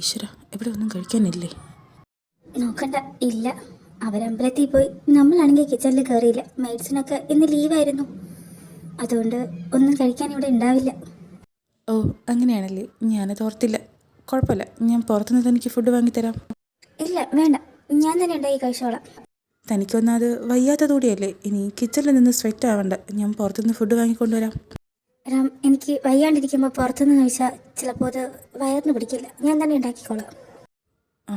ഈശ്വര ഇവിടെ ഒന്നും കഴിക്കാനില്ലേ? നോക്കണ്ട ഇല്ല. അവരമ്പലത്തിൽ പോയി നമ്മളാണെങ്കിൽ കിച്ചണിൽ കയറിയില്ല. മെഡിസിനൊക്കെ ഇന്ന് ലീവായിരുന്നു. അതുകൊണ്ട് ഒന്നും കഴിക്കാൻ ഇവിടെ ഉണ്ടാവില്ല. ഓ അങ്ങനെയാണല്ലേ. ഞാനത് ഓർത്തില്ല. കുഴപ്പമില്ല. ഞാൻ പുറത്തുനിന്ന് തനിക്ക് ഫുഡ് വാങ്ങിത്തരാം. ഇല്ല വേണ്ട. ഞാൻ തന്നെ ഉണ്ടാക്കി കഴിച്ചോളാം. തനിക്കൊന്നത് വയ്യാത്തതൂടിയല്ലേ. ഇനി കിച്ചണിൽ നിന്ന് സ്വെറ്റ് ആവണ്ട. ഞാൻ പുറത്തുനിന്ന് ഫുഡ് വാങ്ങിക്കൊണ്ടുവരാം. എനിക്ക് വയ്യാണ്ടിരിക്കുമ്പോൾ പുറത്തുനിന്ന് ചോദിച്ചാൽ ചിലപ്പോൾ അത് വയറിന് പിടിക്കില്ല. ഞാൻ തന്നെ ഉണ്ടാക്കിക്കോളാം. ആ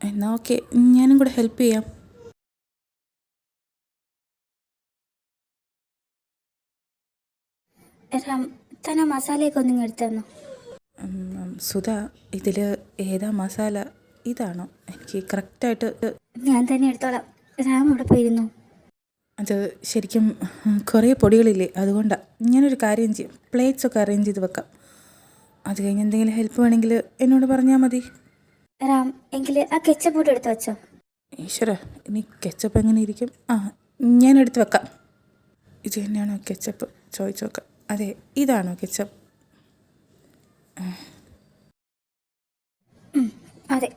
എന്നാൽ ഓക്കെ. ഞാനും കൂടെ ഹെൽപ്പ് ചെയ്യാം. റാം തന്നെ മസാലയൊക്കെ ഒന്നും എടുത്തു തന്നു? സുധ ഇതിൽ ഏതാ മസാല? ഇതാണോ? എനിക്ക് കറക്റ്റായിട്ട് ഞാൻ തന്നെ എടുത്തോളാം. രാം അവിടെ പോയിരുന്നു. അത് ശരിക്കും കുറേ പൊടികളില്ലേ? അതുകൊണ്ടാണ് ഞാനൊരു കാര്യം ചെയ്യും പ്ലേറ്റ്സ് ഒക്കെ അറേഞ്ച് ചെയ്ത് വെക്കാം. അത് കഴിഞ്ഞ് എന്തെങ്കിലും ഹെൽപ്പ് വേണമെങ്കിൽ എന്നോട് പറഞ്ഞാൽ മതി. റാം എങ്കിൽ ആ കെച്ചപ്പ് കൂടെ എടുത്ത് വെച്ചോ. ഈശ്വര ഇനി കെച്ചപ്പ് എങ്ങനെ ഇരിക്കും? ആ ഞാൻ എടുത്ത് വെക്കാം. ഇത് തന്നെയാണോ കെച്ചപ്പ് ചോദിച്ചു നോക്കാം. അതെ ഇതാണോ കെച്ചപ്പ് അതെ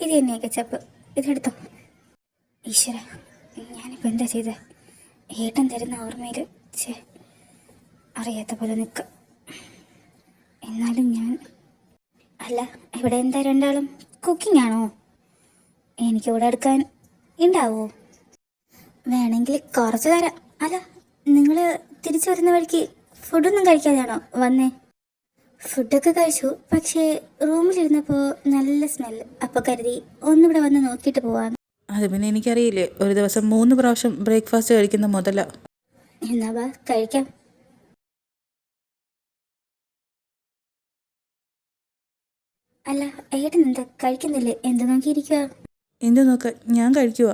ഇത് തന്നെയാണ് കെച്ചപ്പ് ഇതെടുത്തോ. ഈശ്വര ഞാനിപ്പോൾ എന്താ ചെയ്തത് ഏട്ടൻ തരുന്ന ഓർമ്മയിൽ ചേ അറിയാത്ത പോലെ നിൽക്കാം എന്നാലും ഞാൻ അല്ല ഇവിടെ എന്താ രണ്ടാളും? കുക്കിംഗ് ആണോ? എനിക്കിവിടെ എടുക്കാൻ ഉണ്ടാവോ വേണമെങ്കിൽ കുറച്ച് തരാം. അല്ല നിങ്ങൾ തിരിച്ചു വരുന്ന വഴിക്ക് ഫുഡൊന്നും കഴിക്കാതെയാണോ വന്നേ? ഫുഡൊക്കെ കഴിച്ചു പക്ഷേ റൂമിലിരുന്നപ്പോൾ നല്ല സ്മെല്ല് അപ്പോൾ കരുതി ഒന്നിവിടെ വന്ന് നോക്കിയിട്ട് പോവാന്ന്. അത് പിന്നെ എനിക്കറിയില്ലേ ഒരു ദിവസം മൂന്ന് പ്രാവശ്യം ബ്രേക്ക്ഫാസ്റ്റ് കഴിക്കുന്ന മുതല. എന്നാ വാ കഴിക്കാം. അല്ല ഏട്ടൻ എന്താ കഴിക്കുന്നില്ലേ? എന്ത് നോക്കിയിരിക്കുക എന്ത് നോക്ക ഞാൻ കഴിക്കുക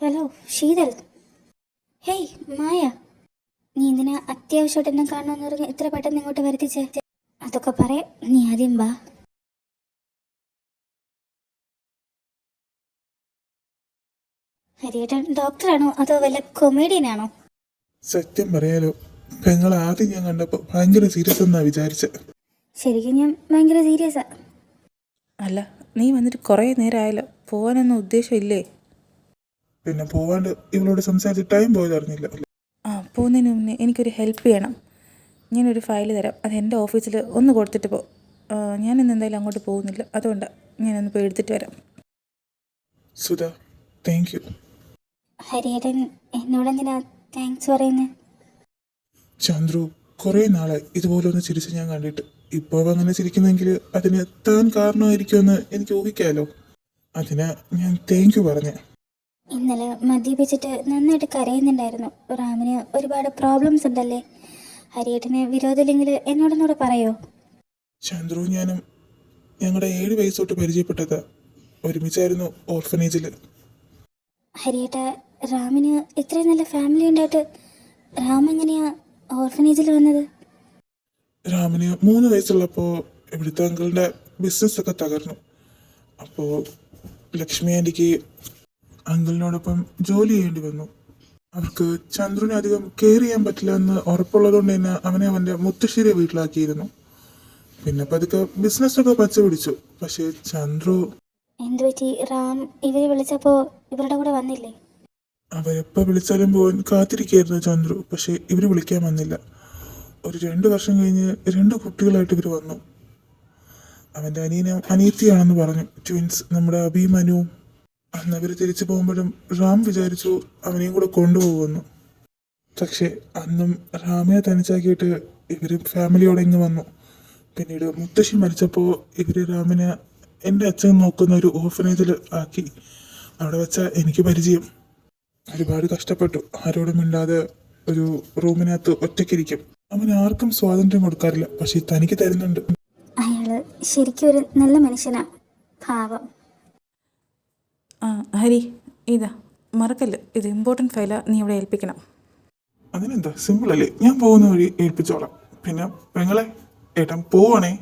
ഹലോ ശീതൽ ഹേയ് മായ. നീ എന്തിനാ അത്യാവശ്യമായിട്ട് എന്നെ കാണണമെന്ന് പറഞ്ഞ് ഇത്ര പെട്ടെന്ന് ഇങ്ങോട്ട് വരുത്തിച്ചേ? അതൊക്കെ പറയാം നീ ആദ്യം വാ. ഹരിയേട്ടൻ ഡോക്ടറാണോ അതോ വല്ല കൊമേഡിയനാണോ സത്യം പറയാലോ പെങ്ങളെ ആദ്യം ഞാൻ കണ്ടപ്പോൾ ഭയങ്കര സീരിയസ് എന്നാ വിചാരിച്ച. ശരിക്കും ഞാൻ ഭയങ്കര സീരിയസാ അല്ല നീ വന്നിട്ട് കുറേ നേരമായല്ലോ പോകാനൊന്നും ഉദ്ദേശമില്ലേ പിന്നെ പോവാണ്ട് ഇവളോട് സംസാരിച്ച് ടൈം പോയത് അറിഞ്ഞില്ല. ആ പോകുന്നതിന് മുന്നേ എനിക്കൊരു ഹെൽപ്പ് ചെയ്യണം ഞാനൊരു ഫയൽ തരാം. അത് എന്റെ ഓഫീസിൽ ഒന്ന് കൊടുത്തിട്ട് പോ. ഞാൻ ഞാനിന്ന് എന്തായാലും അങ്ങോട്ട് പോകുന്നില്ല. അതുകൊണ്ടാണ് ഞാനൊന്ന് പോയി എടുത്തിട്ട് വരാം. സുധ താങ്ക് യു എന്നോട് എന്നോടെന്തിനാ താങ്ക്സ് പറയുന്നത് ചന്ദ്രു കുറേ നാളായി ഇതുപോലെ ഒന്ന് ചിരിച്ച് ഞാൻ കണ്ടിട്ട്. ഇപ്പോൾ അങ്ങനെ ചിരിക്കുന്നെങ്കിൽ അതിന് താൻ കാരണമായിരിക്കുമെന്ന് എനിക്ക് ഊഹിക്കാമല്ലോ അതിന് ഞാൻ താങ്ക് യു പറഞ്ഞ. ഇന്നലെ മദ്യപിച്ചിട്ട് നന്നായിട്ട് കരയുന്നുണ്ടായിരുന്നു. റാമിന് ഒരുപാട് പ്രോബ്ലംസ് ഉണ്ടല്ലേ? ഹരിയേട്ടന് വിരോധമില്ലെങ്കിൽ എന്നോടൊന്നുകൂടെ പറയോ? ചന്ദ്രു ഞാനും ഞങ്ങളുടെ ഏഴ് വയസ്സ് തൊട്ട് പരിചയപ്പെട്ടതാ ഒരുമിച്ചായിരുന്നു ഓർഫനേജിൽ ഹരിയേട്ട റാമിന് ഇത്രയും നല്ല ഫാമിലി ഉണ്ടായിട്ട് റാം എങ്ങനെയാ ഓർഫനേജിൽ വന്നത്? രാമന് മൂന്ന് വയസ്സുള്ളപ്പോൾ ഇവിടുത്തെ അങ്കിളിന്റെ ബിസിനസ് ഒക്കെ തകർന്നു. അപ്പോൾ ലക്ഷ്മി ആന്റിക്ക് അങ്കിളിനോടൊപ്പം ജോലി ചെയ്യേണ്ടി വന്നു. അവർക്ക് ചന്ദ്രനെ അധികം കെയർ ചെയ്യാൻ പറ്റില്ല എന്ന് ഉറപ്പുള്ളതുകൊണ്ട് തന്നെ അവനെ അവന്റെ മുത്തശ്ശേരി വീട്ടിലാക്കിയിരുന്നു. പിന്നെ പതുക്കെ ബിസിനസ്സൊക്കെ പച്ച പിടിച്ചു പക്ഷേ ചന്ദ്രു എന്തു പറ്റി? റാം ഇവരെ വിളിച്ചപ്പോൾ ഇവരുടെ കൂടെ വന്നില്ലേ? അവരെപ്പോൾ വിളിച്ചാലും പോകാൻ കാത്തിരിക്കുകയായിരുന്നു ചന്ദ്രു. പക്ഷേ ഇവർ വിളിക്കാൻ വന്നില്ല. ഒരു രണ്ട് വർഷം കഴിഞ്ഞ് രണ്ട് കുട്ടികളായിട്ട് ഇവർ വന്നു. അവന്റെ അനിയനും അനിയത്തിയാണെന്ന് പറഞ്ഞു. ട്വിൻസ് നമ്മുടെ അഭിമനുവും അന്ന് അവർ തിരിച്ചു പോകുമ്പോഴും റാം വിചാരിച്ചു അവനെയും കൂടെ കൊണ്ടുപോകുമെന്ന്. പക്ഷേ അന്നും റാമിനെ തനിച്ചാക്കിയിട്ട് ഇവർ ഫാമിലിയോടെ ഇങ്ങ് വന്നു. പിന്നീട് മുത്തശ്ശി മരിച്ചപ്പോൾ ഇവർ റാമിനെ എന്റെ അച്ഛൻ നോക്കുന്ന ഒരു ഓർഫനേജിൽ ആക്കി. അവിടെ വെച്ച എനിക്ക് പരിചയം. ഒരുപാട് കഷ്ടപ്പെട്ടു. ആരോടും മിണ്ടാതെ ഒരു റൂമിനകത്ത് ഒറ്റയ്ക്കിരിക്കും. അവൻ ആർക്കും സ്വാതന്ത്ര്യം കൊടുക്കാറില്ല. പക്ഷെ തനിക്ക് തരുന്നുണ്ട്. അയാൾ ശരിക്കും ഒരു നല്ല മനുഷ്യനാ. പാവം. ഹരി ഇതാ മറക്കല്ല. ഇത് ഇമ്പോർട്ടന്റ് ഫയല നീ ഇവിടെ ഏൽപ്പിക്കണം. അതിനെന്താ? സിമ്പിൾ അല്ലേ? ഞാൻ പോകുന്ന വഴി ഏൽപ്പിച്ചോളാം. പിന്നെ പെങ്ങളെ ഏട്ടൻ പോവണേ.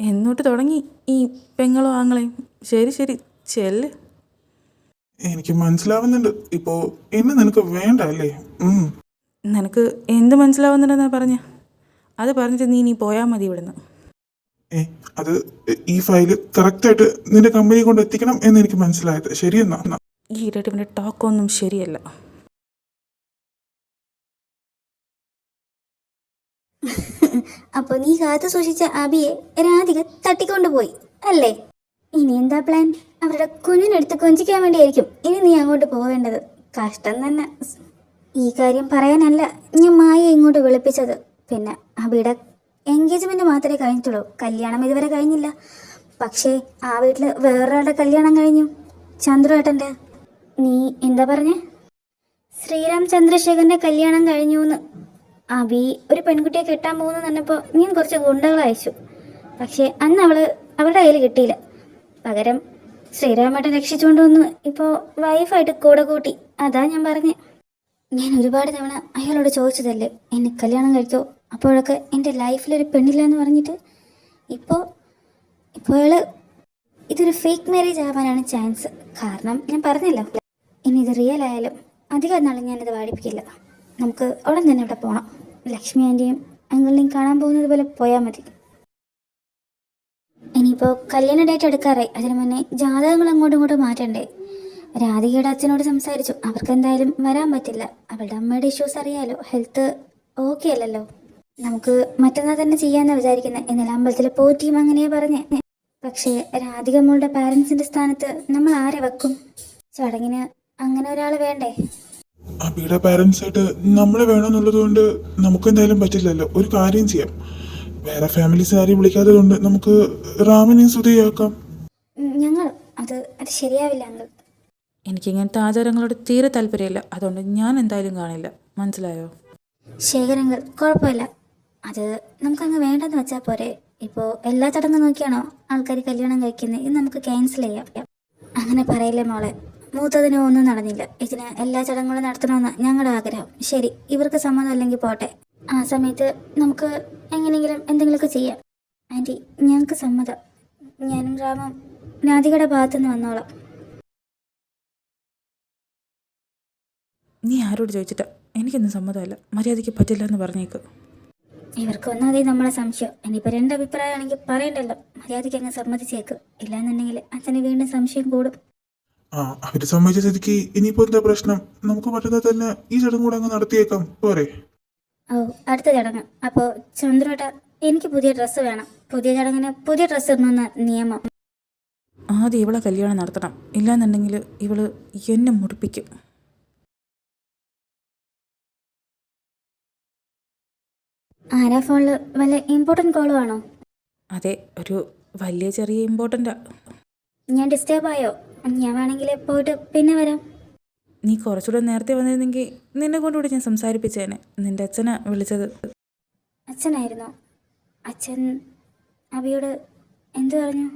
എന്നോട്ട് തുടങ്ങി. ഈ പെങ്ങളോ ആങ്ങളെയും. ശരി ശരി. ചെല്ല്. എനിക്ക് മനസ്സിലാവുന്നുണ്ട്. ഇപ്പോ എന്നെ നിനക്ക് വേണ്ട അല്ലേ. നിനക്ക് എന്ത് മനസ്സിലാവുന്നുണ്ടെന്നാ പറഞ്ഞ? അത് പറഞ്ഞിട്ട് നീ നീ പോയാൽ മതി ഇവിടുന്ന്. ഏ അത് ഈ ഫയൽ കറക്റ്റായിട്ട് നിന്റെ കമ്പനി കൊണ്ട് എത്തിക്കണം എന്ന് എനിക്ക് മനസ്സിലായത്. ശരിയെന്നാ. ഈ ഇരട്ടിന്റെ ടോക്കൊന്നും ശരിയല്ല. അപ്പൊ നീ കാത്തു സൂക്ഷിച്ച അബിയെ രാധിക തട്ടിക്കൊണ്ടുപോയി അല്ലേ? ഇനി എന്താ പ്ലാൻ അവരുടെ കുഞ്ഞിനെടുത്ത് കൊഞ്ചിക്കാൻ വേണ്ടിയായിരിക്കും ഇനി നീ അങ്ങോട്ട് പോവേണ്ടത് കഷ്ടം തന്നെ. ഈ കാര്യം പറയാനല്ല ഞാൻ മായ ഇങ്ങോട്ട് വിളിപ്പിച്ചത്. പിന്നെ അബിയുടെ എൻഗേജ്മെന്റ് മാത്രമേ കഴിഞ്ഞിട്ടുള്ളൂ. കല്യാണം ഇതുവരെ കഴിഞ്ഞില്ല. പക്ഷേ ആ വീട്ടിൽ വേറൊരാളുടെ കല്യാണം കഴിഞ്ഞു. ചന്ദ്രുവേട്ടന്റെ നീ എന്താ പറഞ്ഞേ? ശ്രീറാം ചന്ദ്രശേഖരന്റെ കല്യാണം കഴിഞ്ഞു എന്ന് അബി ഒരു പെൺകുട്ടിയെ കിട്ടാൻ പോകുന്നു പറഞ്ഞപ്പോൾ ഞാൻ കുറച്ച് ഗുണ്ടകൾ അയച്ചു. പക്ഷേ അന്ന് അവൾ അവളുടെ കയ്യിൽ കിട്ടിയില്ല. പകരം ശ്രീരാമേട്ടൻ രക്ഷിച്ചുകൊണ്ട് വന്ന് ഇപ്പോൾ വൈഫായിട്ട് കൂടെ കൂട്ടി. അതാ ഞാൻ പറഞ്ഞേ. ഞാൻ ഒരുപാട് തവണ അയാളോട് ചോദിച്ചതല്ലേ എന്നെ കല്യാണം കഴിച്ചോ? അപ്പോഴൊക്കെ എന്റെ ലൈഫിലൊരു പെണ്ണില്ല എന്ന് പറഞ്ഞിട്ട് ഇപ്പോൾ ഇപ്പോൾ ഇതൊരു ഫേക്ക് മാരേജ് ആവാനാണ് ചാൻസ് കാരണം ഞാൻ പറഞ്ഞല്ലോ. ഇനി ഇത് റിയൽ ആയാലും അധികം നാളെ ഞാനിത് വാടിപ്പിക്കില്ല. നമുക്ക് ഉടൻ തന്നെ അവിടെ പോകണം ലക്ഷ്മി ആന്റിയും അങ്കിളിനെയും കാണാൻ പോകുന്നത് പോലെ പോയാൽ മതി. ഇനിയിപ്പോൾ കല്യാണ ഡേറ്റ് എടുക്കാറായി. അതിന് മുന്നേ ജാതകങ്ങൾ അങ്ങോട്ടും ഇങ്ങോട്ടും മാറ്റണ്ടേ. രാധികയുടെ അച്ഛനോട് സംസാരിച്ചു. അവർക്ക് എന്തായാലും വരാൻ പറ്റില്ല. അവളുടെ അമ്മയുടെ ഇഷ്യൂസ് അറിയാലോ. ഹെൽത്ത് ഓക്കെ അല്ലല്ലോ. നമുക്ക് മറ്റന്നാൾ തന്നെ ചെയ്യാന്ന് വിചാരിക്കുന്നത് എന്നാൽ അമ്പലത്തിലെ പോറ്റിയും അങ്ങനെയാ പറഞ്ഞേ. പക്ഷേ രാധിക മോളുടെ പാരൻസിന്റെ സ്ഥാനത്ത് നമ്മൾ ആരെ വെക്കും? ചടങ്ങിന് അങ്ങനെ ഒരാൾ വേണ്ടേ? അബിയുടെ പാരന്റ്സ് ആയിട്ട് നമ്മളെ വേണമെന്നുള്ളത് കൊണ്ട് നമുക്ക് എന്തായാലും പറ്റില്ലല്ലോ. ഒരു കാര്യം ചെയ്യാം. വേറെ ഫാമിലീസ് ആരെയും വിളിക്കാതെ കൊണ്ട് നമുക്ക് റാമിനെയും സുതിയാക്കാം ഞങ്ങൾ. അത് അത് ശരിയാവില്ല എനിക്ക് ഇങ്ങനത്തെ ആചാരങ്ങളോട് തീരെ താല്പര്യമില്ല. അതുകൊണ്ട് ഞാൻ എന്തായാലും കാണില്ല. മനസ്സിലായോ? ശേഖരങ്ങൾ കുഴപ്പമില്ല. അത് നമുക്കങ്ങ് വേണ്ടെന്ന് വെച്ചാൽ പോരെ. ഇപ്പോൾ എല്ലാ ചടങ്ങും നോക്കിയാണോ ആൾക്കാർ കല്യാണം കഴിക്കുന്നത് ഇത് നമുക്ക് ക്യാൻസൽ ചെയ്യാം. അങ്ങനെ പറയില്ലേ മോളെ. മൂത്തതിന് ഒന്നും നടന്നില്ല. ഇതിന് എല്ലാ ചടങ്ങുകളും നടത്തണമെന്ന് ഞങ്ങളുടെ ആഗ്രഹം. ശരി ഇവർക്ക് സമ്മതം അല്ലെങ്കിൽ പോട്ടെ. ആ സമയത്ത് നമുക്ക് എങ്ങനെയെങ്കിലും എന്തെങ്കിലുമൊക്കെ ചെയ്യാം. ആന്റി ഞങ്ങൾക്ക് സമ്മതം. ഞാനും രാമം രാധികയുടെ ഭാഗത്തുനിന്ന് വന്നോളാം. നീ ആരോട് ചോദിച്ചിട്ടാ? എനിക്കൊന്നും സമ്മതമല്ല. മര്യാദയ്ക്ക് പറ്റില്ല എന്ന് പറഞ്ഞേക്ക്. ഇവർക്ക് ഒന്നാതെ നമ്മളെ സംശയം. ഇനിയിപ്പോൾ രണ്ട് അഭിപ്രായമാണെങ്കിൽ പറയണ്ടല്ലോ. മര്യാദയ്ക്ക് അങ്ങ് സമ്മതിച്ചേക്ക്. ഇല്ലാന്നുണ്ടെങ്കിൽ അച്ഛന് വീണ്ടും സംശയം കൂടും. ആ അവർ സമ്മതിച്ച സ്ഥിതിക്ക് ഇനിയിപ്പോ എന്താ പ്രശ്നം? നമുക്ക് പറ്റുന്ന തന്നെ ഈ ചടങ്ങ് കൂടെ അങ്ങ് നടത്തിയേക്കാം. പോരെ. ഓ അടുത്ത ചടങ്ങ്. അപ്പോൾ ചന്ദ്രേട്ട എനിക്ക് പുതിയ ഡ്രസ്സ് വേണം. പുതിയ ചടങ്ങിന് പുതിയ ഡ്രസ്സ് ഇടണമെന്ന നിയമം. ആദ്യം ഇവളെ കല്യാണം നടത്തണം. ഇല്ലാന്നുണ്ടെങ്കിൽ ഇവൾ എന്നെ മുടിപ്പിക്കും ആരാ ഫോണിൽ വല്ല ഇമ്പോർട്ടന്റ് കോളും ആണോ? അതെ ഒരു വലിയ ചെറിയ ഇമ്പോർട്ടന്റാ ഞാൻ ഡിസ്റ്റേബ് ആയോ? ഞാൻ വേണമെങ്കിൽ പോയിട്ട് പിന്നെ വരാം. നീ കുറച്ചുകൂടെ നേരത്തെ വന്നിരുന്നെങ്കിൽ നിന്നെ കൊണ്ടുകൂടി ഞാൻ സംസാരിപ്പിച്ചേനെ. നിന്റെ അച്ഛനാ വിളിച്ചത്. അച്ഛനായിരുന്നോ? അച്ഛൻ അബിയോട് എന്തു പറഞ്ഞു?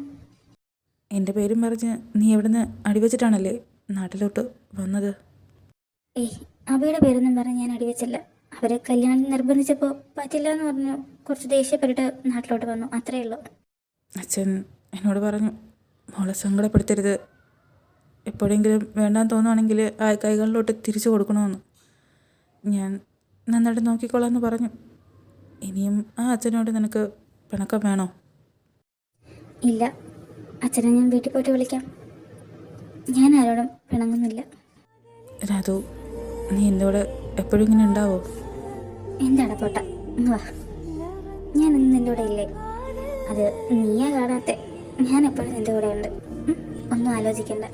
എന്റെ പേരും പറഞ്ഞ് നീ എവിടുന്ന് അടിവെച്ചിട്ടാണല്ലേ നാട്ടിലോട്ട് വന്നത്? ഏയ് അബിയുടെ പേരൊന്നും പറഞ്ഞ് ഞാൻ അടിവെച്ചില്ല. അവരെ കല്യാണം നിർബന്ധിച്ചപ്പോൾ പറ്റില്ല എന്ന് പറഞ്ഞു. കുറച്ച് ദേഷ്യപ്പെട്ടിട്ട് നാട്ടിലോട്ട് വന്നു. അത്രേ ഉള്ളൂ. അച്ഛൻ എന്നോട് പറഞ്ഞു മോളെ സങ്കടപ്പെടുത്തരുത്. എപ്പോഴെങ്കിലും വേണ്ടാന്ന് തോന്നുവാണെങ്കിൽ ആ കൈകളിലോട്ട് തിരിച്ചു കൊടുക്കണമെന്ന്. ഞാൻ നന്നായിട്ട് നോക്കിക്കോളാം എന്ന് പറഞ്ഞു. ഇനിയും ആ അച്ഛനോട് നിനക്ക് പിണക്കം വേണോ? ഇല്ല. അച്ഛനെ ഞാൻ വീട്ടിൽ പോയിട്ട് വിളിക്കാം. ഞാൻ ആരോടും പിണങ്ങുന്നില്ല. രാധു നീ എന്റെ കൂടെ എപ്പോഴും ഇങ്ങനെ ഉണ്ടാവോ? എന്താണ് പൊട്ട വാ. ഞാൻ ഇന്ന് നിന്റെ കൂടെ ഇല്ലേ? അത് നീയാ കാണാത്തെ. ഞാൻ എപ്പോഴും നിന്റെ കൂടെ ഉണ്ട്. ഒന്നും ആലോചിക്കണ്ട.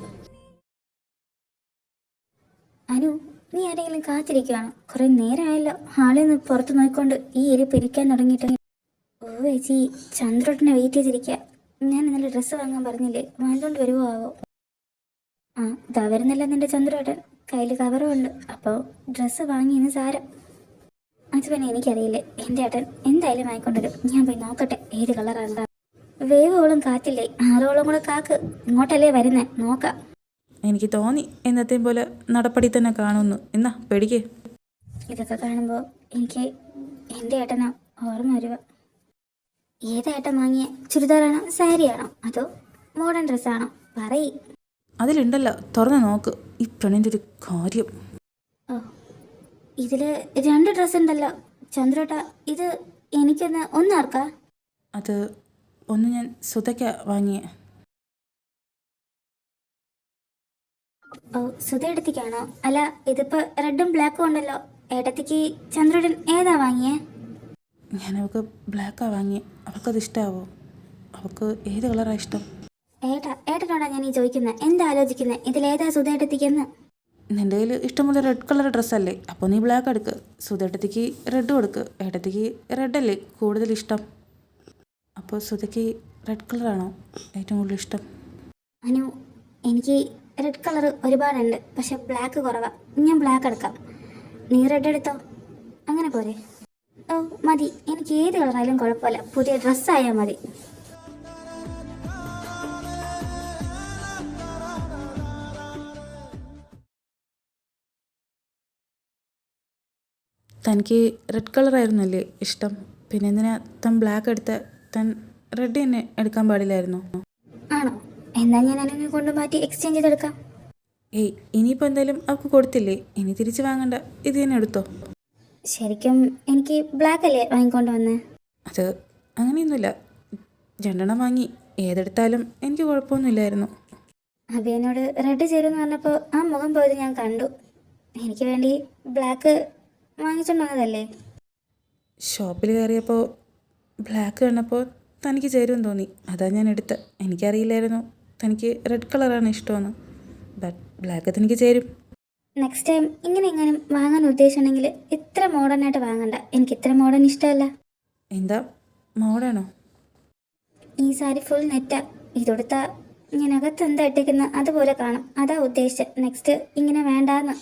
അനു നീ ആരെങ്കിലും കാത്തിരിക്കുകയാണ് കുറേ നേരമായല്ലോ ഹാളിൽ നിന്ന് പുറത്ത് നോക്കിക്കൊണ്ട് ഈ എരി പിരിക്കാൻ തുടങ്ങിയിട്ട്. ഓ ചേച്ചി ചന്ദ്രോട്ടിനെ വെയിറ്റ് ചെയ്തിരിക്കുക ഞാൻ ഇന്നലെ ഡ്രസ്സ് വാങ്ങാൻ പറഞ്ഞില്ലേ? വാങ്ങിക്കൊണ്ട് വരുമോ ആവോ? ആ ഇതാ വരുന്നില്ല നിന്റെ ചന്ദ്രോട്ടൻ. കയ്യിൽ കവറും ഉണ്ട്. അപ്പോൾ ഡ്രസ്സ് വാങ്ങി ഇന്ന് സാരം. അത് പിന്നെ എനിക്കറിയില്ലേ. എന്റെ ഏട്ടൻ എന്തായാലും ആയിക്കൊണ്ടിരും ഞാൻ പോയി നോക്കട്ടെ ഏത് കളറാണ് വേവോളം കാറ്റില്ലേ ആറോളം കൂടെ കാക്ക്. ഇങ്ങോട്ടല്ലേ വരുന്നേ? നോക്കാം. എനിക്ക് തോന്നി എന്നത്തെയും പോലെ നടപ്പടി തന്നെ കാണുന്നു എന്നാ പേടിക്കേ. ഇതൊക്കെ കാണുമ്പോൾ എനിക്ക് എന്റെ ഏട്ടനാ ഓർമ്മ വരുക. ഏത് ഏട്ടൻ വാങ്ങിയ? ചുരിദാറാണോ? സാരിയാണോ? അതോ മോഡേൺ ഡ്രസ്സാണോ പറയ്. അതിലുണ്ടല്ലോ. തുറന്ന് നോക്ക്. ഈ ഒരു കാര്യം. ഓ ഇതിൽ രണ്ട് ഡ്രസ് ഉണ്ടല്ലോ. ചന്ദ്രേട്ട ഇത് എനിക്കൊന്ന് ഒന്നാർക്കാ അത് ഒന്ന് ഞാൻ സുതയ്ക്ക വാങ്ങിയ. ഓ സുധ എടുത്തിക്കാണോ? അല്ല ഇതിപ്പോ റെഡും ബ്ലാക്കും ഉണ്ടല്ലോ. ഏട്ടത്തിക്ക് ചന്ദ്രേട്ടൻ ഏതാ വാങ്ങിയേ? ഞാൻ അവൾക്ക് ബ്ലാക്കാ വാങ്ങിയ. അവൾക്കത് ഇഷ്ടാവോ? അവക്ക് ഏത് കളറാ ഇഷ്ടം? ഏട്ടാ ഏട്ടനോടാ ഞാൻ ഈ ചോദിക്കുന്നത് എന്താ ആലോചിക്കുന്നത് ഇതിലേതാ സുധ എടുത്തിക്കെന്ന്? നിന്റെ കയ്യിൽ ഇഷ്ടമുള്ള റെഡ് കളർ ഡ്രസ്സല്ലേ അപ്പോൾ നീ ബ്ലാക്ക് എടുക്ക്. സുധേട്ടത്തിക്ക് റെഡ് കൊടുക്ക്. ഏട്ടത്തിക്ക് റെഡ് അല്ലേ? കൂടുതൽ ഇഷ്ടം. അപ്പോൾ സുധയ്ക്ക് റെഡ് കളറാണോ ഏറ്റവും കൂടുതൽ ഇഷ്ടം? അനു എനിക്ക് റെഡ് കളർ ഒരുപാടുണ്ട്. പക്ഷെ ബ്ലാക്ക് കുറവാണ് ഞാൻ ബ്ലാക്ക് എടുക്കാം. നീ റെഡ് എടുത്തോ? അങ്ങനെ പോരെ. ഓ മതി. എനിക്ക് ഏത് കളറായാലും കുഴപ്പമില്ല. പുതിയ ഡ്രസ്സായാൽ മതി. തനിക്ക് റെഡ് കളറായിരുന്നല്ലേ ഇഷ്ടം? പിന്നെ എന്തിനാ താൻ ബ്ലാക്ക് എടുത്ത താൻ റെഡ് തന്നെ എടുക്കാൻ പാടില്ലായിരുന്നോ? ആണോ? എന്നാ ഞാൻ കൊണ്ട് മാറ്റി എക്സ്ചേഞ്ച് ചെയ്തെടുക്കാം. ഏയ് ഇനിയിപ്പോൾ എന്തായാലും അവൾക്ക് കൊടുത്തില്ലേ? ഇനി തിരിച്ചു വാങ്ങണ്ട. ഇത് തന്നെ എടുത്തോ? ശരിക്കും എനിക്ക് ബ്ലാക്ക് അല്ലേ വാങ്ങിക്കൊണ്ട് വന്നേ? അത് അങ്ങനെയൊന്നുമില്ല. രണ്ടെണ്ണം വാങ്ങി. ഏതെടുത്താലും എനിക്ക് കുഴപ്പമൊന്നുമില്ലായിരുന്നു. അഭിയനോട് റെഡ് ചേരുമെന്ന് പറഞ്ഞപ്പോൾ ആ മുഖം പോയത് ഞാൻ കണ്ടു. എനിക്ക് വേണ്ടി ബ്ലാക്ക് വാങ്ങിച്ചോണ്ട് ഷോപ്പിൽ കയറിയപ്പോൾ ബ്ലാക്ക് കണ്ടപ്പോൾ തനിക്ക് ചേരുമെന്ന് തോന്നി. അതാ ഞാൻ എടുത്ത. എനിക്കറിയില്ലായിരുന്നു. തനിക്ക് റെഡ് കളറാണ് ഇഷ്ടമെന്ന്. ബട്ട് ബ്ലാക്ക് തനിക്ക് ചേരും. നെക്സ്റ്റ് ടൈം ഇങ്ങനെ എങ്ങാനും വാങ്ങാൻ ഉദ്ദേശമുണ്ടെങ്കിൽ ഇത്ര മോഡേൺ ആയിട്ട് വാങ്ങണ്ട. എനിക്ക് ഇത്ര മോഡേൺ ഇഷ്ടമല്ല. എന്താ? മോഡേണോ ഈ സാരി ഫുൾ നെറ്റാ ഇതൊടുത്താ ഞാൻ അകത്ത് എന്താ ഇട്ടേക്കുന്ന? അതുപോലെ കാണും. അതാ ഉദ്ദേശിച്ചത്. നെക്സ്റ്റ് ഇങ്ങനെ വേണ്ടാന്ന്.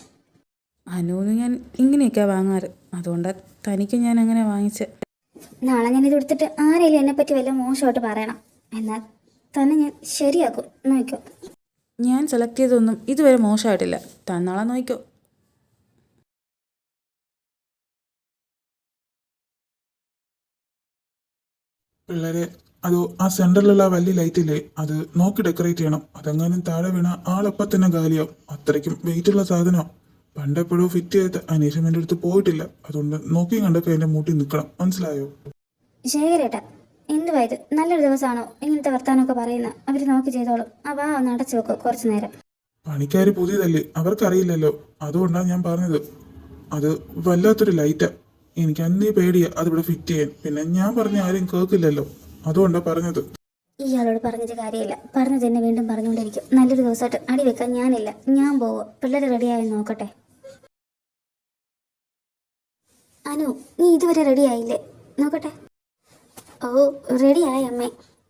അനുവിന് ഞാൻ ഇങ്ങനെയൊക്കെയാണ് വാങ്ങാറ്. അതുകൊണ്ടാണ് തനിക്ക് ഞാൻ അങ്ങനെ വാങ്ങിച്ച നാളെ ഞാൻ ഇത് കൊടുത്തിട്ട് ആരെങ്കിലും എന്നെ പറ്റി വല്ല മോശമായിട്ട് പറയണം. എന്നാൽ തന്നെ ഞാൻ ശരിയാക്കും. നോക്കോ. ഞാൻ സെലക്ട് ചെയ്തൊന്നും ഇതുവരെ മോശമായിട്ടില്ല. തന്നാളെ നോക്കോ. പിള്ളേരെ അതോ ആ സെന്ററിലുള്ള വലിയ ലൈറ്റ് ഇല്ലേ? അത് നോക്കി ഡെക്കറേറ്റ് ചെയ്യണം. അതെങ്ങാനും താഴെ വീണ ആളപ്പം തന്നെ കാലിയാവും അത്രയ്ക്കും വെയിറ്റ് ഉള്ള സാധനം പണ്ടെപ്പോഴോ ഫിറ്റ് ചെയ്ത് അനീഷം എന്റെ അടുത്ത് പോയിട്ടില്ല. അതുകൊണ്ട് നോക്കി കണ്ടൊക്കെ എന്റെ മൂട്ടി നിൽക്കണം. മനസ്സിലായോ? ശേഖരേട്ടാ എന്തുവാ ഇത് നല്ലൊരു ദിവസമാണോ ഇങ്ങനത്തെ വർത്താനമൊക്കെ പറയുന്ന. അവർ നോക്കി ചെയ്തോളും. ആ വാ ഒന്ന് അടച്ചു വെക്കോ കുറച്ച് നേരം. പണിക്കാർ പുതിയതല്ലേ? അവർക്കറിയില്ലല്ലോ. അതുകൊണ്ടാണ് ഞാൻ പറഞ്ഞത്. അത് വല്ലാത്തൊരു ലൈറ്റാ എനിക്ക് അന്നേ പേടിയാ അതിവിടെ ഫിറ്റ് ചെയ്യാൻ. പിന്നെ ഞാൻ പറഞ്ഞ ആരും കേൾക്കില്ലല്ലോ. അതുകൊണ്ടാ പറഞ്ഞത്. ഇയാളോട് പറഞ്ഞിട്ട് കാര്യമില്ല. പറഞ്ഞു തന്നെ വീണ്ടും പറഞ്ഞുകൊണ്ടിരിക്കും. നല്ലൊരു ദിവസമായിട്ട് അടി വെക്കാൻ ഞാനില്ല. ഞാൻ പോവുക പിള്ളേർ റെഡിയായി നോക്കട്ടെ. അനു നീ ഇതുവരെ റെഡിയായില്ലേ നോക്കട്ടെ. ഓ റെഡിയായി അമ്മേ.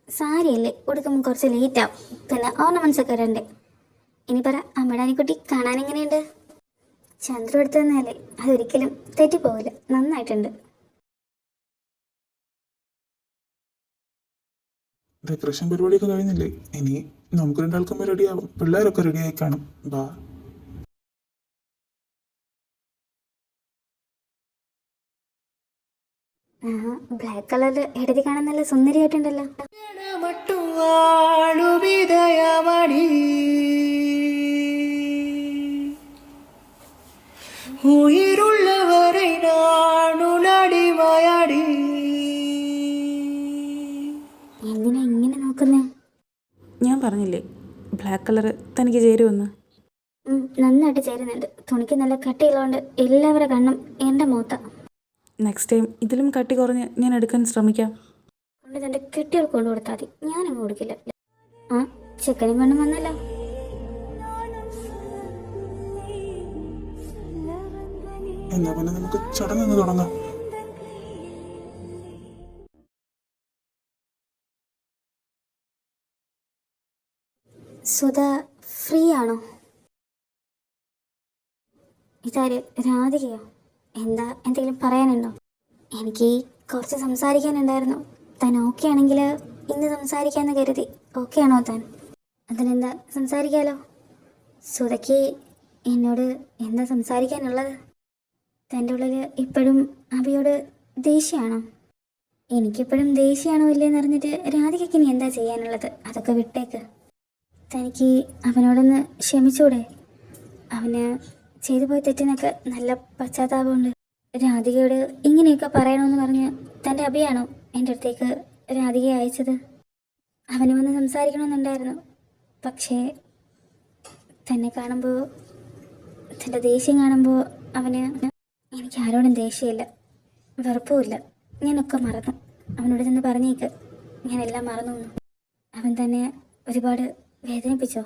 സാരിയല്ലേ ഉടുക്കുമ്പോൾ കുറച്ച് ലേറ്റ് ആവും. പിന്നെ ഓർണമെന്റ്സ് ഒക്കെ ഇടണ്ടേ ഇനി പറ അമ്മയുടെ അനിക്കുട്ടി കാണാൻ എങ്ങനെയുണ്ട്? ചന്ദ്രു എടുത്തു തന്നല്ലേ അതൊരിക്കലും തെറ്റിപ്പോവില്ല നന്നായിട്ടുണ്ട്. ഡെക്കറേഷൻ പരിപാടിയൊക്കെ കഴിഞ്ഞില്ലേ? ഇനി നമുക്ക് രണ്ടാൾക്കും റെഡിയാവും പിള്ളേരൊക്കെ റെഡിയായി കാണും. ബാ. ബ്ലാക്ക് കളർ ഇടതി കാണാൻ നല്ല സുന്ദരിയായിട്ടുണ്ടല്ലോ. ഉയരുള്ളവരെ നാണുലടി മയാടി എന്തിനാ ഇങ്ങനെ നോക്കുന്നേ? ഞാൻ പറഞ്ഞില്ലേ ബ്ലാക്ക് കളർ തനിക്ക് ചേരുമെന്ന്. നന്നായിട്ട് ചേരുന്നുണ്ട്. തുണിക്ക് നല്ല കട്ടിയുള്ളതുകൊണ്ട് എല്ലാവരുടെ കണ്ണും എന്റെ മുഖത്താണ് നെക്സ്റ്റ് ടൈം ഇതിലും കട്ടി കുറഞ്ഞ് ഞാൻ എടുക്കാൻ ശ്രമിക്കാം. കൊണ്ട് തന്റെ കെട്ടികൾ കൊണ്ടു കൊടുത്താൽ മതി. ഞാനങ്ങ് കൊടുക്കില്ല. ആ ചെക്കനും പെണ്ണും വന്നല്ലോ. എന്നാ പിന്നെ നമുക്ക് ചടങ്ങ് തുടങ്ങാം. സുധ ഫ്രീ ആണോ ഇതാര്? രാധികയോ? എന്താ എന്തെങ്കിലും പറയാനുണ്ടോ? എനിക്ക് കുറച്ച് സംസാരിക്കാനുണ്ടായിരുന്നു. താൻ ഓക്കെ ആണെങ്കിൽ ഇന്ന് സംസാരിക്കാമെന്ന് കരുതി. ഓക്കെ ആണോ താൻ? അതിനെന്താ സംസാരിക്കാലോ? സുതയ്ക്ക് എന്നോട് എന്താ സംസാരിക്കാനുള്ളത്? തന്റെ ഉള്ളിൽ ഇപ്പോഴും അബിയോട് ദേഷ്യമാണോ? എനിക്കിപ്പോഴും ദേഷ്യമാണോ ഇല്ലയെന്ന് അറിഞ്ഞിട്ട് രാധികയ്ക്ക് ഇനി എന്താ ചെയ്യാനുള്ളത്? അതൊക്കെ വിട്ടേക്ക്. തനിക്ക് അവനോടൊന്ന് ക്ഷമിച്ചൂടെ? അവന് ചെയ്തു പോയ തെറ്റിനൊക്കെ നല്ല പശ്ചാത്താപമുണ്ട്. രാധികയോട് ഇങ്ങനെയൊക്കെ പറയണമെന്ന് പറഞ്ഞ് തന്റെ അഭിയാണോ എന്റെ അടുത്തേക്ക് രാധികയെ അയച്ചത്? അവന് വന്ന് സംസാരിക്കണമെന്നുണ്ടായിരുന്നു. പക്ഷേ തന്നെ കാണുമ്പോൾ തന്റെ ദേഷ്യം കാണുമ്പോൾ അവന് എനിക്ക് ആരോടും ദേഷ്യമില്ല. വെറുപ്പുമില്ല. ഞാനൊക്കെ മറന്നു. അവനോട് ചെന്ന് പറഞ്ഞേക്ക്. ഞാനെല്ലാം മറന്നു. അവൻ തന്നെ ഒരുപാട് വേദനിപ്പിച്ചോ?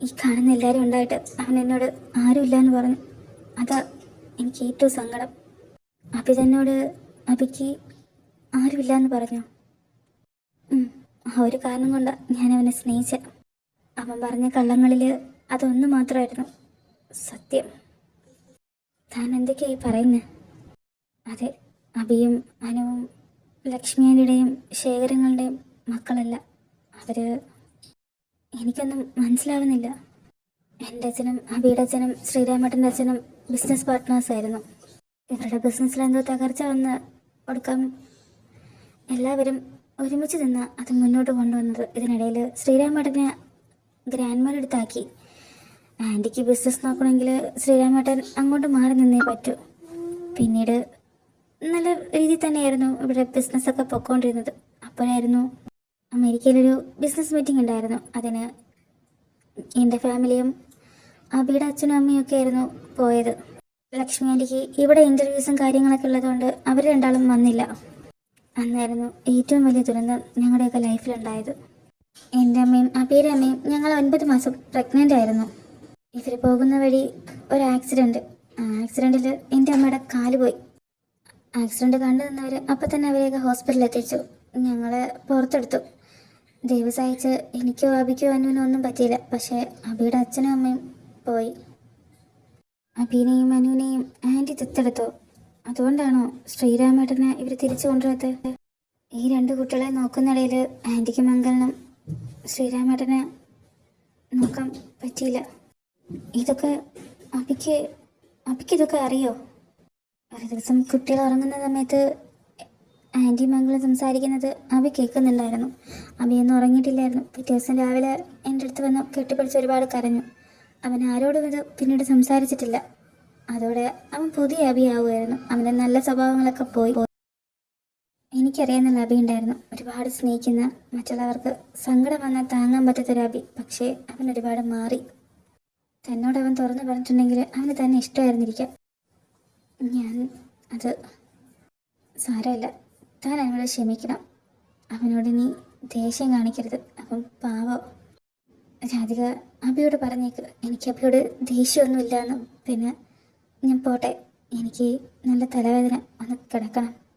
ഈ കാണുന്ന എല്ലാവരും ഉണ്ടായിട്ട് അവൻ എന്നോട് ആരുമില്ല എന്ന് പറഞ്ഞു. അതാ എനിക്ക് ഏറ്റവും സങ്കടം. അഭി തന്നോട് അഭിക്ക് ആരുമില്ല എന്ന് പറഞ്ഞു ആ ഒരു കാരണം കൊണ്ടാണ് ഞാൻ അവനെ സ്നേഹിച്ച. അവൻ പറഞ്ഞ കള്ളങ്ങളിൽ അതൊന്നു മാത്രമായിരുന്നു സത്യം. താൻ എന്തൊക്കെയായി പറയുന്നത് അതെ അഭിയും അനുവും ലക്ഷ്മിയുടെയും ശേഖരങ്ങളുടെയും മക്കളല്ല. അവർ എനിക്കൊന്നും മനസ്സിലാവുന്നില്ല. എന്റെ അച്ഛനും അബിയുടെ അച്ഛനും ശ്രീരാമേട്ടന്റെ അച്ഛനും ബിസിനസ് പാർട്ട്നേഴ്സ് ആയിരുന്നു. ഇവരുടെ ബിസിനസ്സിൽ എന്തോ തകർച്ച വന്ന് കൊടുക്കാൻ എല്ലാവരും ഒരുമിച്ച് നിന്ന് അത് മുന്നോട്ട് കൊണ്ടുവന്നത് ഇതിനിടയിൽ ശ്രീരാമേട്ടനെ ഗ്രാൻഡ്മാരെടുത്താക്കി. ആന്റിക്ക് ബിസിനസ് നോക്കണമെങ്കിൽ ശ്രീരാമേട്ടൻ അങ്ങോട്ട് മാറി നിന്നേ പറ്റൂ. പിന്നീട് നല്ല രീതിയിൽ തന്നെയായിരുന്നു ഇവിടെ ബിസിനസ്സൊക്കെ പൊയ്ക്കൊണ്ടിരുന്നത് അപ്പോഴായിരുന്നു അമേരിക്കയിലൊരു ബിസിനസ് മീറ്റിംഗ് ഉണ്ടായിരുന്നു. അതിന് എന്റെ ഫാമിലിയും അബിയുടെ അച്ഛനും അമ്മയും ഒക്കെ ആയിരുന്നു പോയത്. ലക്ഷ്മി ആന്റിക്ക് ഇവിടെ ഇന്റർവ്യൂസും കാര്യങ്ങളൊക്കെ ഉള്ളതുകൊണ്ട് അവർ രണ്ടാളും വന്നില്ല. അന്നായിരുന്നു ഏറ്റവും വലിയ ദുരന്തം ഞങ്ങളുടെയൊക്കെ ലൈഫിലുണ്ടായത് എന്റെ അമ്മയും അബിയുടെ അമ്മയും ഞങ്ങൾ ഒൻപത് മാസം പ്രഗ്നന്റ് ആയിരുന്നു. ഇവർ പോകുന്ന വഴി ഒരു ആക്സിഡന്റ് ആ ആക്സിഡന്റിൽ എന്റെ അമ്മയുടെ കാൽ പോയി. ആക്സിഡന്റ് കണ്ടു നിന്നവർ അപ്പം തന്നെ അവരെയൊക്കെ ഹോസ്പിറ്റലിൽ എത്തിച്ചു. ഞങ്ങളെ പുറത്തെടുത്തു. ദൈവം സഹായിച്ച് എനിക്കോ അബിക്കോ അനുവിനോ ഒന്നും പറ്റിയില്ല. പക്ഷേ അബിയുടെ അച്ഛനും അമ്മയും പോയി. അബീനെയും അനുവിനെയും ആന്റി ദത്തെടുത്തു. അതുകൊണ്ടാണോ ശ്രീരാമേട്ടനെ ഇവർ തിരിച്ചു കൊണ്ടുവരുന്നത് ഈ രണ്ട് കുട്ടികളെ നോക്കുന്നിടയിൽ ആന്റിക്ക് മംഗലനം ശ്രീരാമേട്ടനെ നോക്കാൻ പറ്റിയില്ല. ഇതൊക്കെ അബിക്ക് അബിക്ക് ഇതൊക്കെ അറിയോ? ഒരു ദിവസം കുട്ടികൾ ഉറങ്ങുന്ന സമയത്ത് ആന്റി മംഗളം സംസാരിക്കുന്നത് അബി കേൾക്കുന്നില്ലായിരുന്നു അബിയൊന്നും ഉറങ്ങിയിട്ടില്ലായിരുന്നു. പിറ്റേ ദിവസം രാവിലെ എന്റെ അടുത്ത് വന്ന് കെട്ടിപ്പിടിച്ച് ഒരുപാട് കരഞ്ഞു. അവൻ ആരോടും ഇത് പിന്നീട് സംസാരിച്ചിട്ടില്ല. അതോടെ അവൻ പുതിയ അബി ആവുമായിരുന്നു അവന്റെ നല്ല സ്വഭാവങ്ങളൊക്കെ പോയി. എനിക്കറിയാവുന്ന അബി ഉണ്ടായിരുന്നു. ഒരുപാട് സ്നേഹിക്കുന്ന മറ്റുള്ളവർക്ക് സങ്കടം വന്നാൽ താങ്ങാൻ പറ്റാത്തൊരു അബി. പക്ഷേ അവൻ ഒരുപാട് മാറി. തന്നോട് അവൻ തുറന്നു പറഞ്ഞിട്ടുണ്ടെങ്കിൽ അവന് തന്നെ ഇഷ്ടമായിരുന്നിരിക്കാം. ഞാൻ അത് സാരമില്ല. താൻ അവനോട് ക്ഷമിക്കണം. അവനോട് നീ ദേഷ്യം കാണിക്കരുത്. അവൻ പാവം. രാധിക അബിയോട് പറഞ്ഞേക്ക്. എനിക്ക് അബിയോട് ദേഷ്യമൊന്നുമില്ല എന്നും പിന്നെ ഞാൻ പോട്ടെ. എനിക്ക് നല്ല തലവേദന. ഒന്ന് കിടക്കണം.